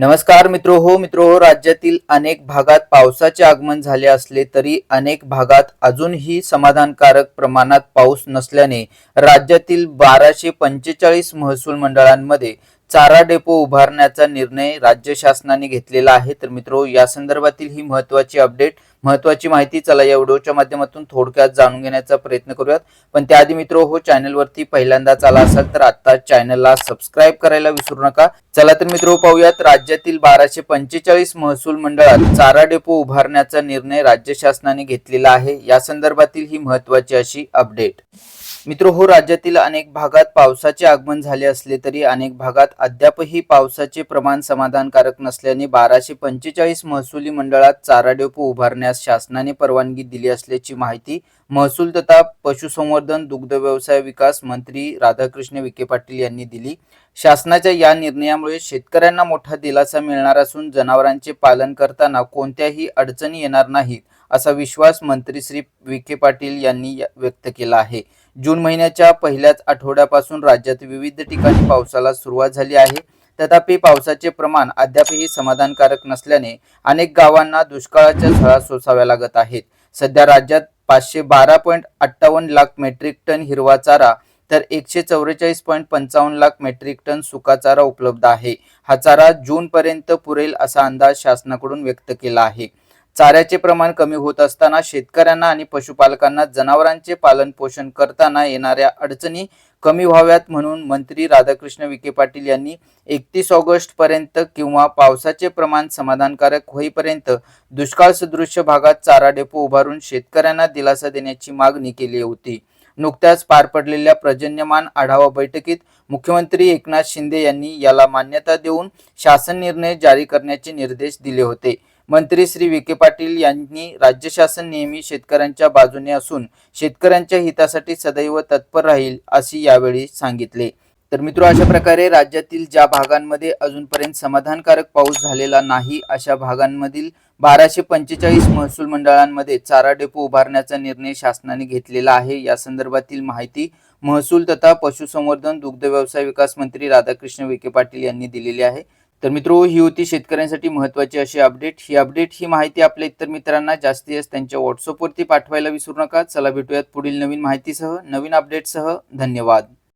नमस्कार मित्रो हो मित्रो हो राज्यातील अनेक भागात पावसाचे आगमन झाले असले तरी अनेक भागात अजूनही समाधानकारक प्रमाणात पाऊस नसल्याने राज्यातील बाराशे पंचेचाळीस महसूल मंडळांमध्ये चारा डेपो उभारण्याचा निर्णय राज्य शासनाने घेतलेला आहे. तर मित्रो या संदर्भातील ही महत्वाची अपडेट महत्वाची माहिती चला या व्हिडिओच्या माध्यमातून थोडक्यात जाणून घेण्याचा प्रयत्न करूयात. पण त्याआधी मित्रो हो चॅनलवरती पहिल्यांदाच आला असाल तर आता चॅनलला सबस्क्राईब करायला विसरू नका. चला तर मित्रो पाहूयात राज्यातील बाराशे पंचेचाळीस महसूल मंडळात चारा डेपो उभारण्याचा निर्णय राज्य शासनाने घेतलेला आहे. या संदर्भातील ही महत्वाची अशी अपडेट. मित्र हो राज्यातील अनेक भागात पावसाचे आगमन झाले असले तरी अनेक भागात अद्यापही पावसाचे प्रमाण समाधानकारक नसल्याने बाराशे पंचेचाळीस महसुली मंडळात चारा डेपो उभारण्यास शासनाने परवानगी दिली असल्याची माहिती महसूल तथा पशुसंवर्धन दुग्ध व्यवसाय विकास मंत्री राधाकृष्ण विखे पाटील यांनी दिली. शासनाच्या या निर्णयामुळे शेतकऱ्यांना मोठा दिलासा मिळणार असून जनावरांचे पालन करताना कोणत्याही अडचणी येणार नाहीत असा विश्वास मंत्री श्री विखे पाटील यांनी व्यक्त केला आहे. जून महिन्याच्या पहिल्याच आठवड्यापासून राज्यात विविध ठिकाणी पावसाला सुरुवात झाली आहे. तथापि पावसाचे प्रमाण अद्यापही समाधानकारक नसल्याने अनेक गावांना दुष्काळाच्या झळा सोसाव्या लागत आहेत. सध्या राज्यात पाचशे बारा पॉईंट अठ्ठावन्न लाख मेट्रिक टन हिरवा चारा तर एकशे चौवेचाळीस पॉईंट पंचावन्न लाख मेट्रिक टन सुका चारा उपलब्ध आहे. हा चारा जून पर्यंत पुरेल असा अंदाज शासनाकडून व्यक्त केला आहे. चाऱ्याचे प्रमाण कमी होत असताना शेतकऱ्यांना आणि पशुपालकांना जनावरांचे पालन पोषण करताना येणाऱ्या अडचणी कमी व्हाव्यात म्हणून मंत्री राधाकृष्ण विखे पाटील यांनी एकतीस ऑगस्ट पर्यंत किंवा पावसाचे प्रमाण समाधानकारक होईपर्यंत दुष्काळ सदृश भागात चारा डेपो उभारून शेतकऱ्यांना दिलासा देण्याची मागणी केली होती. नुकत्याच पार पडलेल्या पर्जन्यमान आढावा बैठकीत मुख्यमंत्री एकनाथ शिंदे यांनी याला मान्यता देऊन शासन निर्णय जारी करण्याचे निर्देश दिले होते. मंत्री श्री विखे पाटील यांनी राज्य शासन नेहमी शेतकऱ्यांच्या बाजूने असून शेतकऱ्यांच्या हितासाठी सदैव तत्पर राहील असे यावेळी सांगितले. तर मित्र अशा प्रकारे राज्यातील ज्या भागांमध्ये अजूनपर्यंत समाधानकारक पाऊस झालेला नाही अशा भागांमधील बाराशे पंचेचाळीस महसूल मंडळांमध्ये चारा डेपो उभारण्याचा निर्णय शासनाने घेतलेला आहे. या संदर्भातील माहिती महसूल तथा पशुसंवर्धन दुग्ध व्यवसाय विकास मंत्री राधाकृष्ण विखे पाटील यांनी दिलेली आहे. तर मित्रो ही होती शेतकऱ्यांसाठी महत्त्वाची अशी अपडेट ही अपडेट ही माहिती आपल्या इतर मित्रांना जास्तीत जास्त त्यांच्या व्हॉट्सअपवरती पाठवायला विसरू नका. चला भेटूयात पुढील नवीन माहितीसह नवीन अपडेटसह धन्यवाद.